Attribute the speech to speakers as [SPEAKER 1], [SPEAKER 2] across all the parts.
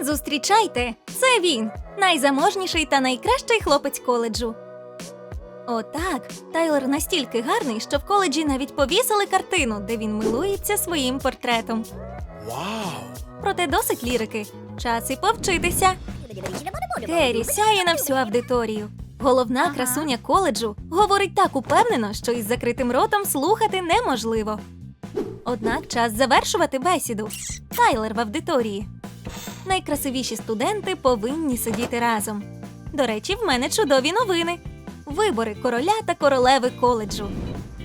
[SPEAKER 1] Зустрічайте, це він, найзаможніший та найкращий хлопець коледжу. Отак, Тайлер настільки гарний, що в коледжі навіть повісили картину, де він милується своїм портретом.
[SPEAKER 2] Вау!
[SPEAKER 1] Проте досить лірики. Час і повчитися. Керрі сяє на всю аудиторію. Головна красуня коледжу говорить так упевнено, що із закритим ротом слухати неможливо. Однак час завершувати бесіду. Тайлер в аудиторії. Найкрасивіші студенти повинні сидіти разом. До речі, в мене чудові новини. Вибори короля та королеви коледжу.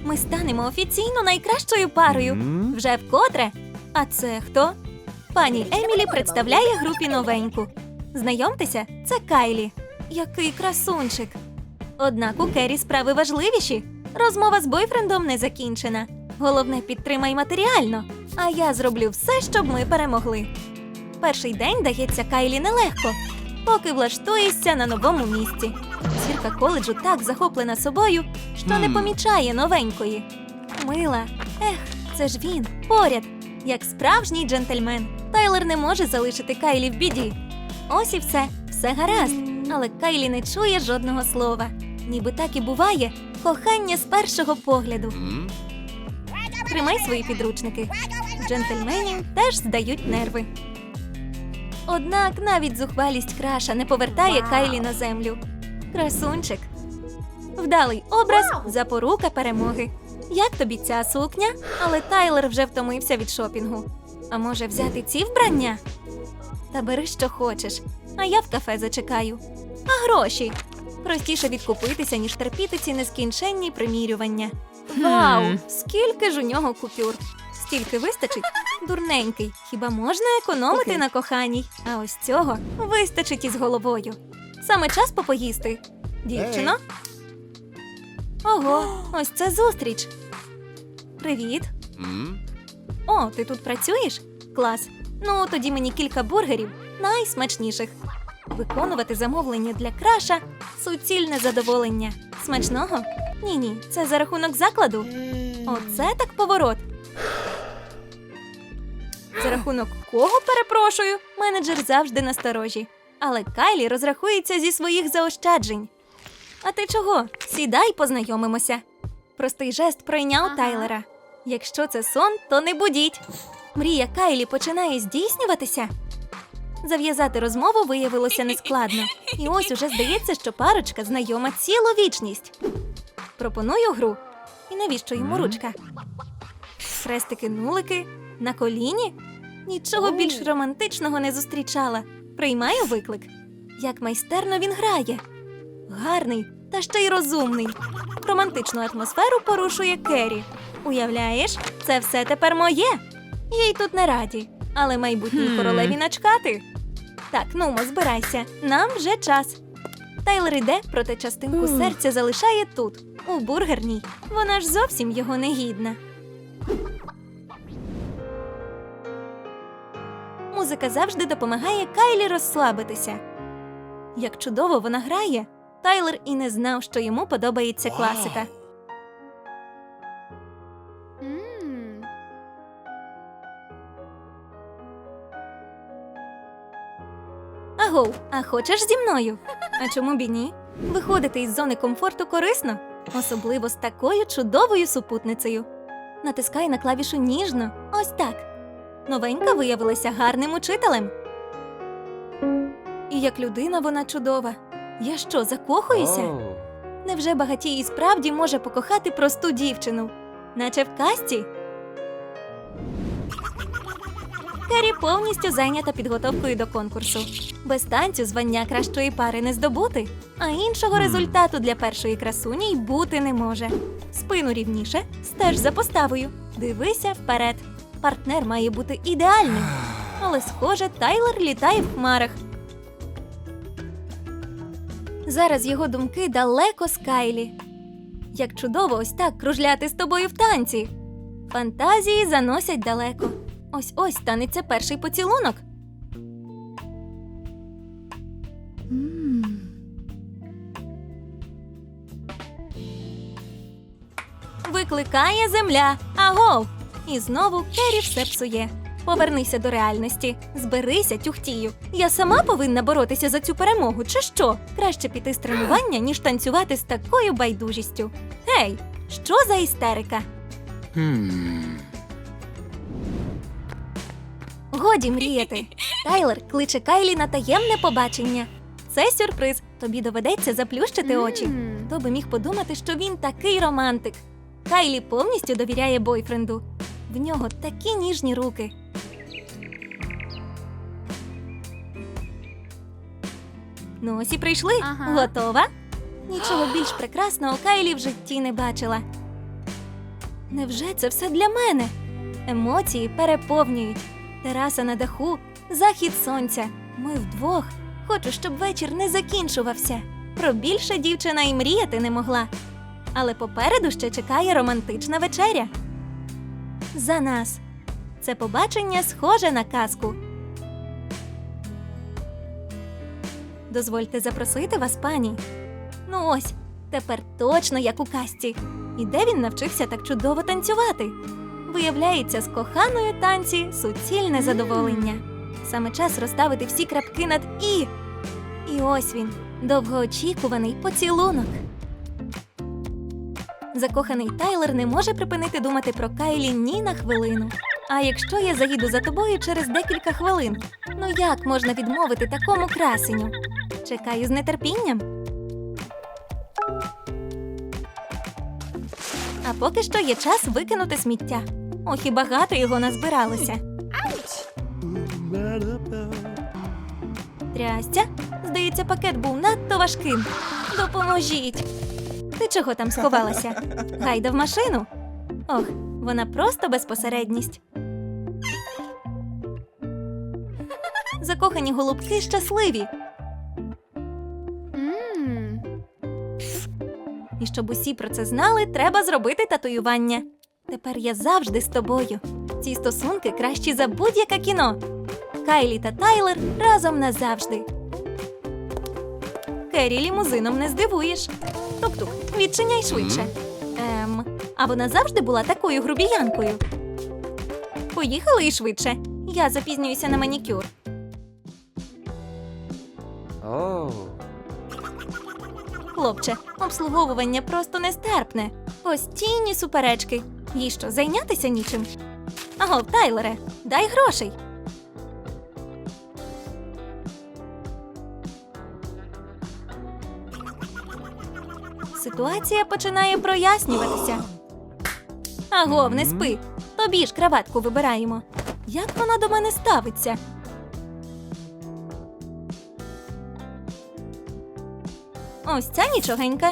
[SPEAKER 1] Ми станемо офіційно найкращою парою. Вже вкотре? А це хто? Пані Емілі представляє групі новеньку. Знайомтеся, це Кайлі. Який красунчик. Однак у Керрі справи важливіші. Розмова з бойфрендом не закінчена. Головне, підтримай матеріально. А я зроблю все, щоб ми перемогли. Перший день дається Кайлі нелегко, поки влаштуєшся на новому місці. Зірка коледжу так захоплена собою, що не помічає новенької. Мила, ех, це ж він, поряд, як справжній джентльмен. Тайлер не може залишити Кайлі в біді. Ось і все, все гаразд. Але Кайлі не чує жодного слова. Ніби так і буває кохання з першого погляду. Тримай свої підручники. Джентльменів теж здають нерви. Однак навіть зухвалість краша не повертає Кайлі на землю. Красунчик. Вдалий образ запорука перемоги. Як тобі ця сукня? Але Тайлер вже втомився від шопінгу. А може взяти ці вбрання? Та бери, що хочеш, а я в кафе зачекаю. А гроші? Простіше відкупитися, ніж терпіти ці нескінченні примірювання. Вау! Скільки ж у нього купюр? Стільки вистачить? Дурненький. Хіба можна економити
[SPEAKER 3] Окей.
[SPEAKER 1] на коханій? А ось цього вистачить із головою. Саме час попоїсти. Дівчино. Ого, ось це зустріч. Привіт.
[SPEAKER 2] М?
[SPEAKER 1] О, ти тут працюєш? Клас. Ну, тоді мені кілька бургерів, найсмачніших. Виконувати замовлення для краша суцільне задоволення. Смачного? Ні, ні, це за рахунок закладу. Оце так поворот. За рахунок кого перепрошую? Менеджер завжди насторожі. Але Кайлі розрахується зі своїх заощаджень. А ти чого? Сідай, познайомимося. Простий жест пройняв
[SPEAKER 3] Ага.
[SPEAKER 1] Тайлера. Якщо це сон, то не будіть. Мрія Кайлі починає здійснюватися. Зав'язати розмову виявилося нескладно. І ось уже здається, що парочка знайома цілу вічність. Пропоную гру. І навіщо йому ручка? Хрестики нулики на коліні? Нічого більш романтичного не зустрічала. Приймаю виклик. Як майстерно він грає. Гарний та ще й розумний. Романтичну атмосферу порушує Керрі. Уявляєш, це все тепер моє. Їй тут не раді, але майбутній
[SPEAKER 2] Хм.
[SPEAKER 1] королеві начкати. Так, нумо, збирайся, нам вже час. Тайлер йде, проте частинку
[SPEAKER 3] Хм.
[SPEAKER 1] серця залишає тут, у бургерній. Вона ж зовсім його не гідна. Музика завжди допомагає Кайлі розслабитися. Як чудово вона грає, Тайлер і не знав, що йому подобається класика. Агоу, а хочеш зі мною? А чому б і ні? Виходити із зони комфорту корисно, особливо з такою чудовою супутницею. Натискай на клавішу ніжно, ось так. Новенька виявилася гарним учителем. І як людина вона чудова. Я що, закохуюся? Невже багатій і справді може покохати просту дівчину? Наче в казці? Керрі повністю зайнята підготовкою до конкурсу. Без танцю звання кращої пари не здобути, а іншого результату для першої красуні й бути не може. Спину рівніше, стеж за поставою. Дивися вперед. Партнер має бути ідеальним. Але, схоже, Тайлер літає в хмарах. Зараз його думки далеко з Кайлі. Як чудово ось так кружляти з тобою в танці. Фантазії заносять далеко. Ось ось станеться перший поцілунок. Викликає земля. Агов! І знову Керрі все псує. Повернися до реальності. Зберися, тюхтію. Я сама повинна боротися за цю перемогу, чи що? Краще піти з тренування, ніж танцювати з такою байдужістю. Гей, що за істерика? Годі мріяти. Тайлер кличе Кайлі на таємне побачення. Це сюрприз. Тобі доведеться заплющити очі. Хто би міг подумати, що він такий романтик. Кайлі повністю довіряє бойфренду. В нього такі ніжні руки. Ну ось і прийшли.
[SPEAKER 3] Ага.
[SPEAKER 1] Готова? Нічого більш прекрасного Кайлі в житті не бачила. Невже це все для мене? Емоції переповнюють. Тераса на даху, захід сонця. Ми вдвох. Хочу, щоб вечір не закінчувався. Про більше дівчина і мріяти не могла. Але попереду ще чекає романтична вечеря. За нас. Це побачення схоже на казку. Дозвольте запросити вас, пані. Ну ось, тепер точно як у казці. І де він навчився так чудово танцювати? Виявляється, з коханою танці суцільне задоволення. Саме час розставити всі крапки над і. І ось він, довгоочікуваний поцілунок. Закоханий Тайлер не може припинити думати про Кайлі ні на хвилину. А якщо я заїду за тобою через декілька хвилин, ну як можна відмовити такому красеню? Чекаю з нетерпінням. А поки що є час викинути сміття. Ох, і багато його назбиралося. Трястя, здається, пакет був надто важким. Допоможіть. Ти чого там сховалася? Гайда в машину. Ох, вона просто безпосередність. Закохані голубки щасливі. І щоб усі про це знали, треба зробити татуювання. Тепер я завжди з тобою. Ці стосунки кращі за будь-яке кіно. Кайлі та Тайлер разом назавжди. Керрі лімузином не здивуєш. Тук-тук, відчиняй швидше. Ем, а вона завжди була такою грубіянкою. Поїхали і швидше. Я запізнююся на манікюр.
[SPEAKER 2] Oh.
[SPEAKER 1] Хлопче, обслуговування просто нестерпне. Постійні суперечки. Їй що, зайнятися нічим? Аго, Тайлере, дай грошей. Ситуація починає прояснюватися. Агов, не спи. Тобі ж краватку вибираємо. Як вона до мене ставиться? Ось ця нічогенька.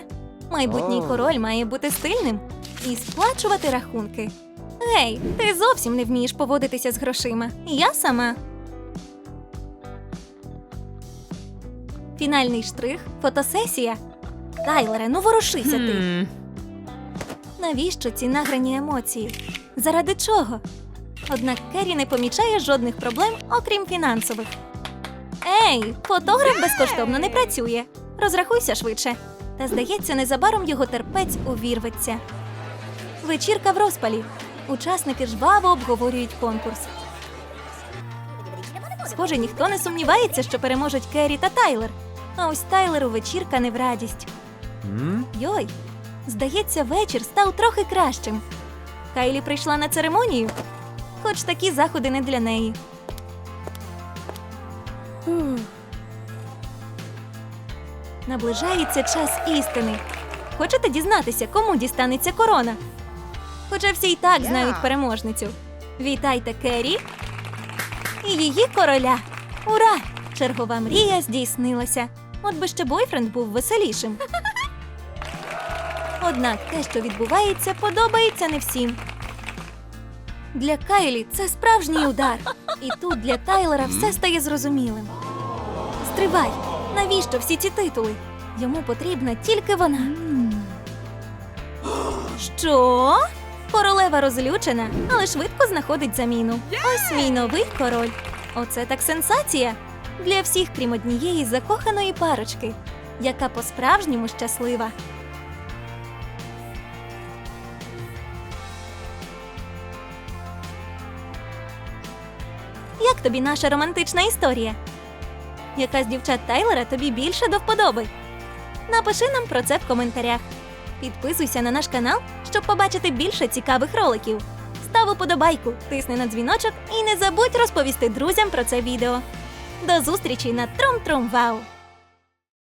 [SPEAKER 1] Майбутній король має бути стильним і сплачувати рахунки. Гей, ти зовсім не вмієш поводитися з грошима. Я сама. Фінальний штрих фотосесія. Тайлере, ну ворушися ти. Навіщо ці награні емоції? Заради чого? Однак Керрі не помічає жодних проблем, окрім фінансових. Ей, фотограф безкоштовно не працює. Розрахуйся швидше. Та здається, незабаром його терпець увірветься. Вечірка в розпалі. Учасники жваво обговорюють конкурс. Схоже, ніхто не сумнівається, що переможуть Керрі та Тайлер. А ось Тайлеру вечірка не в радість.
[SPEAKER 2] Hmm?
[SPEAKER 1] Йой, здається, вечір став трохи кращим. Кайлі прийшла на церемонію, хоч такі заходи не для неї. Ух. Наближається час істини. Хочете дізнатися, кому дістанеться корона? Хоча всі й так знають переможницю. Вітайте Керрі і її короля. Ура! Чергова мрія здійснилася. От би ще бойфренд був веселішим. Однак те, що відбувається, подобається не всім. Для Кайлі це справжній удар. І тут для Тайлера все стає зрозумілим. Стривай! Навіщо всі ці титули? Йому потрібна тільки вона. Що? Королева розлючена, але швидко знаходить заміну. Ось мій новий король. Оце так сенсація для всіх, крім однієї закоханої парочки, яка по-справжньому щаслива. Тобі наша романтична історія? Яка з дівчат Тайлера тобі більше до вподоби? Напиши нам про це в коментарях. Підписуйся на наш канал, щоб побачити більше цікавих роликів. Став уподобайку, тисни на дзвіночок і не забудь розповісти друзям про це відео. До зустрічі на Трум-Трум Вау!